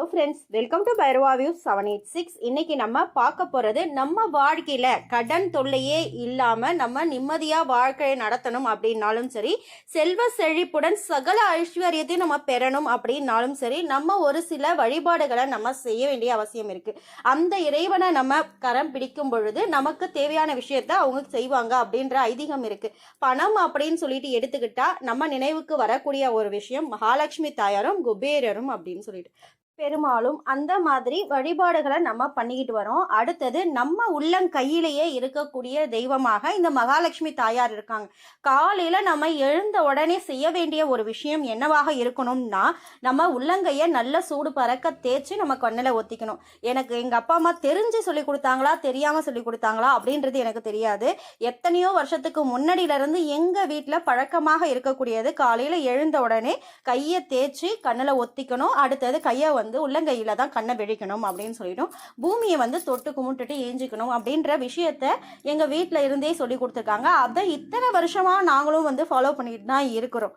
Hello friends welcome to Bhairava view seven eight six இன்னைக்கு நம்ம பார்க்க போகிறது நம்ம வாழ்க்கையில் கடன் தொல்லையே இல்லாமல் நம்ம நிம்மதியாக வாழ்க்கையை நடத்தணும் அப்படின்னாலும் சரி செல்வ செழிப்புடன் சகல ஐஸ்வர்யத்தையும் நம்ம பெறணும் அப்படின்னாலும் சரி நம்ம ஒரு சில வழிபாடுகளை நம்ம செய்ய வேண்டிய அவசியம் இருக்குது அந்த இறைவனை நம்ம கரம் பிடிக்கும் பொழுது நமக்கு தேவையான விஷயத்த அவங்க செய்வாங்க அப்படின்ற ஐதீகம் இருக்குது பணம் அப்படின்னு சொல்லிட்டு எடுத்துக்கிட்டா நம்ம நினைவுக்கு வரக்கூடிய ஒரு விஷயம் மகாலட்சுமி தாயாரும் குபேரரும் அப்படின்னு சொல்லிட்டு. பெருமாளும் அந்த மாதிரி வழிபாடுகளை நம்ம பண்ணிக்கிட்டு வரோம். அடுத்தது நம்ம உள்ளங்கையிலேயே இருக்கக்கூடிய தெய்வமாக இந்த மகாலட்சுமி தாயார் இருக்காங்க. காலையில் நம்ம எழுந்த உடனே செய்ய வேண்டிய ஒரு விஷயம் என்னவாக இருக்கணும்னா நம்ம உள்ளங்கையை நல்ல சூடு பறக்க தேய்ச்சி நம்ம கண்ணில் ஒத்திக்கணும். எனக்கு எங்கள் அப்பா அம்மா தெரிஞ்சு சொல்லி கொடுத்தாங்களா தெரியாமல் சொல்லி கொடுத்தாங்களா அப்படின்றது எனக்கு தெரியாது. எத்தனையோ வருஷத்துக்கு முன்னாடியிலேருந்து எங்கள் வீட்டில் பழக்கமாக இருக்கக்கூடியது காலையில் எழுந்த உடனே கையை தேய்ச்சி கண்ணில் ஒத்திக்கணும். அடுத்தது கையை வந்து வந்து உள்ளங்கையில் தான் கண்ணை விழிக்கணும் அப்படின்னு சொல்லிட்டோம் பூமியை வந்து தொட்டு கும்பிட்டுட்டு ஏஞ்சிக்கணும் அப்படின்ற விஷயத்த எங்கள் வீட்டில் இருந்தே சொல்லி கொடுத்துருக்காங்க. அதை இத்தனை வருஷமாக நாங்களும் வந்து ஃபாலோ பண்ணிட்டு தான் இருக்கிறோம்.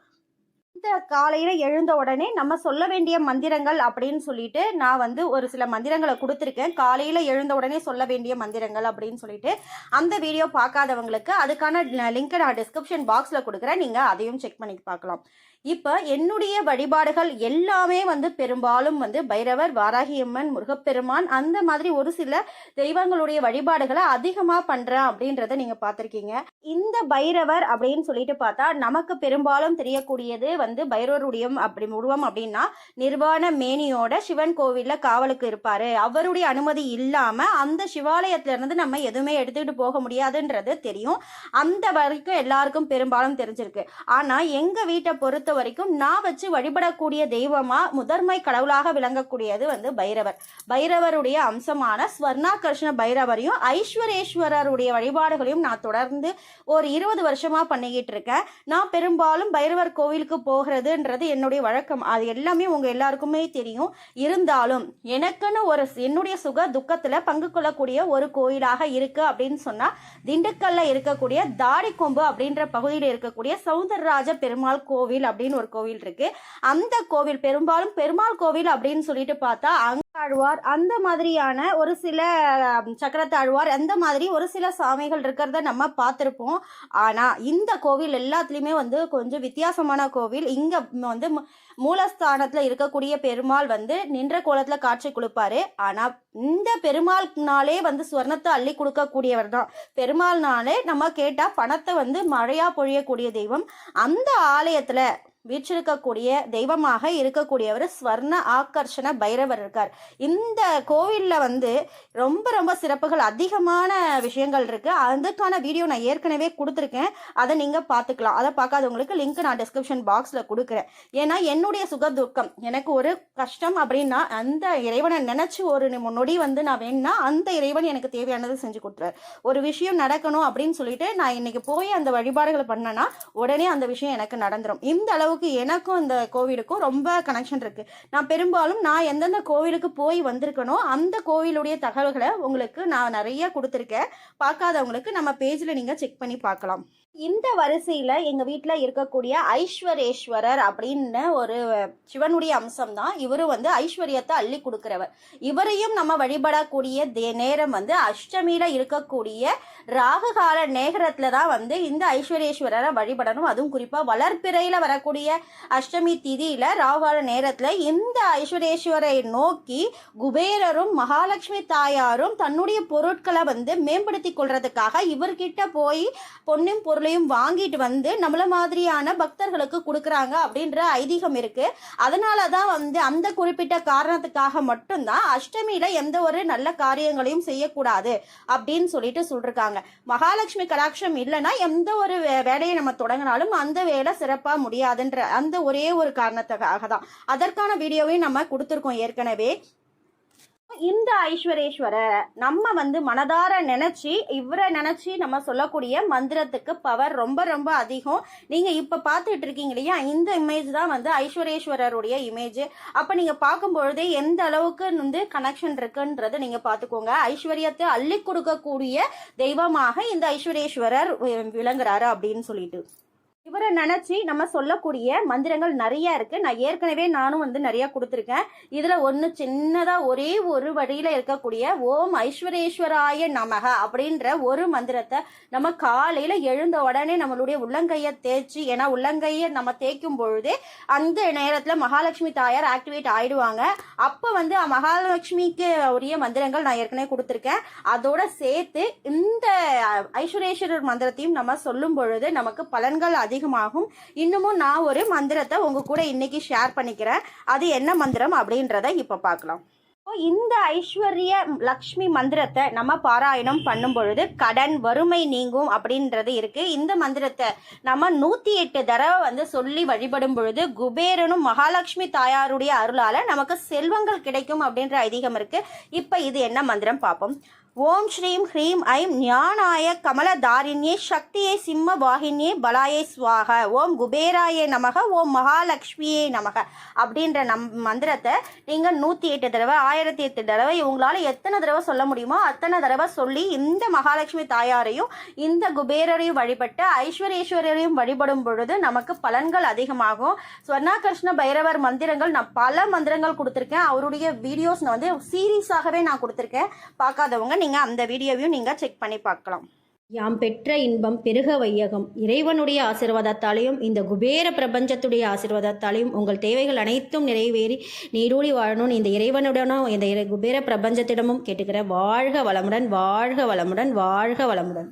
இந்த காலையில் எழுந்த உடனே நம்ம சொல்ல வேண்டிய மந்திரங்கள் அப்படின்னு சொல்லிட்டு நான் வந்து ஒரு சில மந்திரங்களை கொடுத்துருக்கேன். காலையில் எழுந்த உடனே சொல்ல வேண்டிய மந்திரங்கள் அப்படின்னு சொல்லிட்டு அந்த வீடியோ பார்க்காதவங்களுக்கு அதுக்கான லிங்க்கை நான் டிஸ்கிரிப்ஷன் பாக்ஸில் கொடுக்குறேன். நீங்கள் அதையும் செக் பண்ணி பார்க்கலாம். இப்போ என்னுடைய வழிபாடுகள் எல்லாமே வந்து பெரும்பாலும் வந்து பைரவர் வாராகியம்மன் முருகப்பெருமான் அந்த மாதிரி ஒரு சில தெய்வங்களுடைய வழிபாடுகளை அதிகமாக பண்ணுறேன் அப்படின்றத நீங்கள் பார்த்துருக்கீங்க. இந்த பைரவர் அப்படின்னு சொல்லிட்டு பார்த்தா நமக்கு பெரும்பாலும் தெரியக்கூடியது வந்து பைரவருடைய அப்படி உருவம் அப்படின்னா நிர்வாண மேனியோட சிவன் கோவிலில் காவலுக்கு இருப்பார். அவருடைய அனுமதி இல்லாமல் அந்த சிவாலயத்திலேருந்து நம்ம எதுவுமே எடுத்துக்கிட்டு போக முடியாதுன்றது தெரியும். அந்த வரைக்கும் எல்லாருக்கும் பெரும்பாலும் தெரிஞ்சிருக்கு. ஆனால் எங்கள் வீட்டை பொறுத்த வரைக்கும் நான் வச்சு வழிபடக்கூடிய தெய்வமாக முதன்மை கடவுளாக விளங்கக்கூடியது வந்து பைரவர். பைரவருடைய அம்சமான ஸ்வர்ணாகர்ஷ்ண பைரவரையும் ஐஸ்வரேஸ்வரருடைய வழிபாடுகளையும் நான் தொடர்ந்து ஒரு இருபது வருஷமாக பண்ணிக்கிட்டு இருக்கேன். நான் பெரும்பாலும் பைரவர் கோவிலுக்கு போகிறதுன்றது என்னுடைய வழக்கம். அது எல்லாமே உங்கள் எல்லாருக்குமே தெரியும். இருந்தாலும் எனக்குன்னு ஒரு என்னுடைய சுக துக்கத்தில் பங்கு கொள்ளக்கூடிய ஒரு கோயிலாக இருக்கு அப்படின்னு சொன்னால் திண்டுக்கல்ல இருக்கக்கூடிய தாடிக்கொம்பு அப்படின்ற பகுதியில் இருக்கக்கூடிய சௌந்தரராஜ பெருமாள் கோவில் அப்படின்னு அப்படின்னு ஒரு கோவில் இருக்கு. அந்த கோவில் பெரும்பாலும் பெருமாள் கோவில் அப்படின்னு சொல்லிட்டு பார்த்தா அங்காழ்வார் அந்த மாதிரியான ஒரு சில சக்கரத்தாழ்வார் அந்த மாதிரி ஒரு சில சாமிகள் இருக்கிறத நம்ம பார்த்துருப்போம். ஆனால் இந்த கோவில் எல்லாத்துலேயுமே வந்து கொஞ்சம் வித்தியாசமான கோவில். இங்கே வந்து மு- மூலஸ்தானத்தில் இருக்கக்கூடிய பெருமாள் வந்து நின்ற கோலத்தில் காட்சி கொடுப்பாரு ஆனால் இந்த பெருமாள்னாலே வந்து ஸ்வர்ணத்தை அள்ளி கொடுக்கக்கூடியவர் தான். பெருமாள்னாலே நம்ம கேட்டால் பணத்தை வந்து மழையாக பொழியக்கூடிய தெய்வம். அந்த ஆலயத்தில் வீற்றிருக்கக்கூடிய தெய்வமாக இருக்கக்கூடியவர் ஸ்வர்ண ஆக்கர்ஷண பைரவர் இருக்கார். இந்த கோவிலில் வந்து ரொம்ப ரொம்ப சிறப்புகள் அதிகமான விஷயங்கள் இருக்குது அதுக்கான வீடியோ நான் ஏற்கனவே கொடுத்துருக்கேன். அதை நீங்கள் பார்த்துக்கலாம். அதை பார்க்காதவங்களுக்கு லிங்க் நான் டிஸ்கிரிப்ஷன் பாக்ஸில் கொடுக்குறேன். ஏன்னா என்னுடைய சுக துக்கம் எனக்கு ஒரு கஷ்டம் அப்படின்னா அந்த இறைவனை நினச்சி ஒரு நிமி- நொடி வந்து நான் வேணும்னா அந்த இறைவன் எனக்கு தேவையானது செஞ்சு கொடுத்துறாரு ஒரு விஷயம் நடக்கணும் அப்படின்னு சொல்லிட்டு நான் இன்னைக்கு போய் அந்த வழிபாடுகளை பண்ணேன்னா உடனே அந்த விஷயம் எனக்கு நடந்துடும் இந்த அளவு அளவுக்கு எனக்கும் இந்த கோவிலுக்கும் ரொம்ப கனெக்ஷன் இருக்கு. நான் பெரும்பாலும் நான் எந்தெந்த கோவிலுக்கு போய் வந்திருக்கனோ அந்த கோவிலுடைய தகவல்களை உங்களுக்கு நான் நிறைய கொடுத்துருக்கேன். பார்க்காதவங்களுக்கு நம்ம பேஜில் நீங்கள் செக் பண்ணி பார்க்கலாம். இந்த வரிசையில் எங்கள் வீட்டில் இருக்கக்கூடிய ஐஸ்வரேஸ்வரர் அப்படின்னு ஒரு சிவனுடைய அம்சம் தான். இவரும் வந்து ஐஸ்வர்யத்தை அள்ளி கொடுக்குறவர். இவரையும் நம்ம வழிபடக்கூடிய தே- நேரம் வந்து அஷ்டமியில் இருக்கக்கூடிய ராகுகால நேகரத்தில் தான் வந்து இந்த ஐஸ்வரேஸ்வரரை வழிபடணும். அதுவும் குறிப்பாக வளர்ப்பிறையில் வரக்கூடிய அஷ்டமி திதியில் ராகுகால நேரத்தில் இந்த ஐஸ்வரேஸ்வரை நோக்கி குபேரரும் மகாலட்சுமி தாயாரும் தன்னுடைய பொருட்களை வந்து மேம்படுத்தி கொள்றதுக்காக இவர்கிட்ட போய் பொன்னும் பொருளையும் வாங்கிட்டு வந்து நம்மள மாதிரியான பக்தர்களுக்கு கொடுக்குறாங்க அப்படின்ற ஐதீகம் இருக்கு. அதனால தான் வந்து அந்த குறிப்பிட்ட காரணத்துக்காக மட்டும்தான் அஷ்டமியில் எந்த ஒரு நல்ல காரியங்களையும் செய்யக்கூடாது அப்படின்னு சொல்லிட்டு சொல்லியிருக்காங்க மகாலட்சுமி கடாட்சம் இல்லைன்னா எந்த ஒரு வே- வேலையை நம்ம தொடங்கினாலும் அந்த வேலை சிறப்பாக முடியாதுன்ற அந்த ஒரே ஒரு காரணத்துக்காக தான் அதற்கான வீடியோவையும் நம்ம கொடுத்துருக்கோம் ஏற்கனவே. இந்த ஐஸ்வரேஸ்வரரை நம்ம வந்து மனதார நினைச்சு இவரை நினைச்சு நம்ம சொல்லக்கூடிய மந்திரத்துக்கு பவர் ரொம்ப ரொம்ப அதிகம். நீங்க இப்ப பார்த்துட்டு இருக்கீங்க இல்லையா? இந்த இமேஜ் தான் வந்து ஐஸ்வரேஸ்வரருடைய இமேஜ் அப்ப நீங்க பார்க்கும் பொழுதே எந்த அளவுக்கு வந்து கனெக்ஷன் இருக்குன்றதை நீங்க பார்த்துக்கோங்க. ஐஸ்வர்யத்தை அள்ளி கொடுக்கக்கூடிய தெய்வமாக இந்த ஐஸ்வரேஸ்வரர் வி- விளங்குறாரு அப்படின்னு சொல்லிட்டு. இவரை நினச்சி நம்ம சொல்லக்கூடிய மந்திரங்கள் நிறைய இருக்கு. நான் ஏற்கனவே நானும் வந்து நிறைய கொடுத்துருக்கேன். இதுல ஒன்று சின்னதா ஒரே ஒரு வழியில இருக்கக்கூடிய ஓம் ஐஸ்வரேஸ்வராய நமக அப்படின்ற ஒரு மந்திரத்தை நம்ம காலையில எழுந்த உடனே நம்மளுடைய உள்ளங்கையை தேய்ச்சி ஏன்னா உள்ளங்கையை நம்ம தேய்க்கும் பொழுதே அந்த நேரத்தில் மகாலட்சுமி தாயார் ஆக்டிவேட் ஆயிடுவாங்க. அப்போ வந்து மகாலட்சுமிக்கு உரிய மந்திரங்கள் நான் ஏற்கனவே கொடுத்துருக்கேன். அதோட சேர்த்து இந்த ஐஸ்வரேஸ்வரர் மந்திரத்தையும் நம்ம சொல்லும் பொழுது நமக்கு பலன்கள் அதிகமாகும். இன்னமும் நான் ஒரு மந்திரத்தை உங்க கூட இன்னைக்கு ஷேர் பண்ணிக்கிறேன். அது என்ன மந்திரம் அப்படின்றத இப்போ பார்க்கலாம். இப்போ இந்த ஐஸ்வர்ய லக்ஷ்மி மந்திரத்தை நம்ம பாராயணம் பண்ணும் பொழுது கடன் வறுமை நீங்கும் அப்படின்றது இருக்கு. இந்த மந்திரத்தை நம்ம நூத்தி எட்டு தடவை வந்து சொல்லி வழிபடும் பொழுது குபேரனும் மகாலட்சுமி தாயாருடைய அருளால நமக்கு செல்வங்கள் கிடைக்கும் அப்படின்ற ஐதீகம் இருக்கு. இப்ப இது என்ன மந்திரம் பார்ப்போம். ஓம் ஸ்ரீம் ஹ்ரீம் ஐம் ஞானாய கமலதாரிண்யே சக்தியே சிம்ம வாகினியே பலாயே சுவாக. ஓம் குபேராய நமக ஓம் மகாலட்சுமியே நமக அப்படின்ற நம் மந்திரத்தை நீங்கள் நூற்றி எட்டு தடவை ஆயிரத்தி எட்டு தடவை உங்களால் எத்தனை தடவை சொல்ல முடியுமோ அத்தனை தடவை சொல்லி இந்த மகாலட்சுமி தாயாரையும் இந்த குபேரரையும் வழிபட்டு ஐஸ்வரேஸ்வரரையும் வழிபடும் பொழுது நமக்கு பலன்கள் அதிகமாகும். ஸ்வர்ணாகிருஷ்ண பைரவர் மந்திரங்கள் நான் பல மந்திரங்கள் கொடுத்துருக்கேன். அவருடைய வீடியோஸ் நான் வந்து சீரீஸாகவே நான் கொடுத்துருக்கேன். பார்க்காதவங்க நீங்கள் அந்த வீடியோவையும் நீங்கள் செக் பண்ணி பார்க்கலாம். யாம் பெற்ற இன்பம் பெருக வையகம். இறைவனுடைய ஆசீர்வாதத்தாலையும் இந்த குபேர பிரபஞ்சத்துடைய ஆசீர்வாதத்தாலையும் உங்கள் தேவைகள் அனைத்தும் நிறைவேறி நீரூடி வாழணும்னு இந்த இறைவனுடனும் இந்த இறை- குபேர பிரபஞ்சத்திடமும் கேட்டுக்கிற வாழ்க வளமுடன் வாழ்க வளமுடன் வாழ்க வளமுடன்.